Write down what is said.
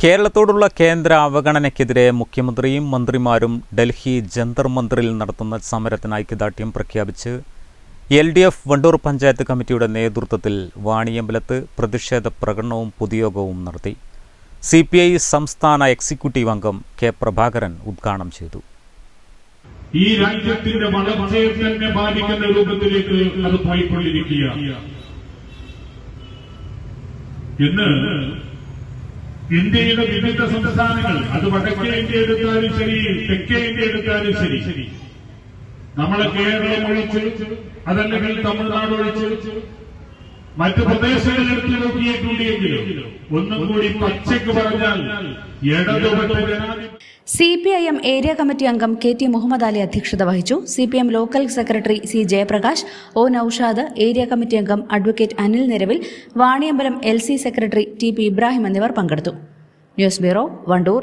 കേരളത്തോടുള്ള കേന്ദ്ര അവഗണനയ്ക്കെതിരെ മുഖ്യമന്ത്രിയും മന്ത്രിമാരും ഡൽഹി ജന്തർ മന്ദിറിൽ നടത്തുന്ന സമരത്തിന് ഐക്യദാർഢ്യം പ്രഖ്യാപിച്ച് L D F Wandoor panchayat കമ്മിറ്റിയുടെ നേതൃത്വത്തിൽ വാണിയമ്പലത്ത് പ്രതിഷേധ പ്രകടനവും പൊതുയോഗവും നടത്തി. സി പി ഐ സംസ്ഥാന എക്സിക്യൂട്ടീവ് അംഗം കെ പ്രഭാകരൻ ഉദ്ഘാടനം ചെയ്തു. ഈ രാജ്യത്തിന്റെ വളർച്ചയെ തന്നെ ബാധിക്കുന്ന രൂപത്തിലേക്ക് അത് പോയിക്കൊണ്ടിരിക്കുകയാണ്. ഇന്ത്യയുടെ വിവിധ സംസ്ഥാനങ്ങൾ അത് വടക്കേ ഇന്ത്യ എടുത്താലും ശരി തെക്കേ ഇന്ത്യ എടുത്താലും ശരി. നമ്മളെ കേരളം ഒഴിച്ച് അതല്ലെങ്കിൽ തമിഴ്നാട് ഒഴിച്ച് മറ്റു പ്രദേശങ്ങൾ എടുത്തു നോക്കിയിട്ടുണ്ടെങ്കിലും ഒന്നും കൂടി പച്ചക്ക് പറഞ്ഞാൽ ഇടതുപക്ഷ ജനാധിപത്യ C P I M area committee അംഗം കെ ടി മുഹമ്മദ് അലി അധ്യക്ഷത വഹിച്ചു. C P M local secretary C Jayaprakash O Naushad area committee അംഗം advocate Anil Niravil Vaniyambalam L C secretary T P Ibrahim എന്നിവർ പങ്കെടുത്തു. News bureau Wandoor.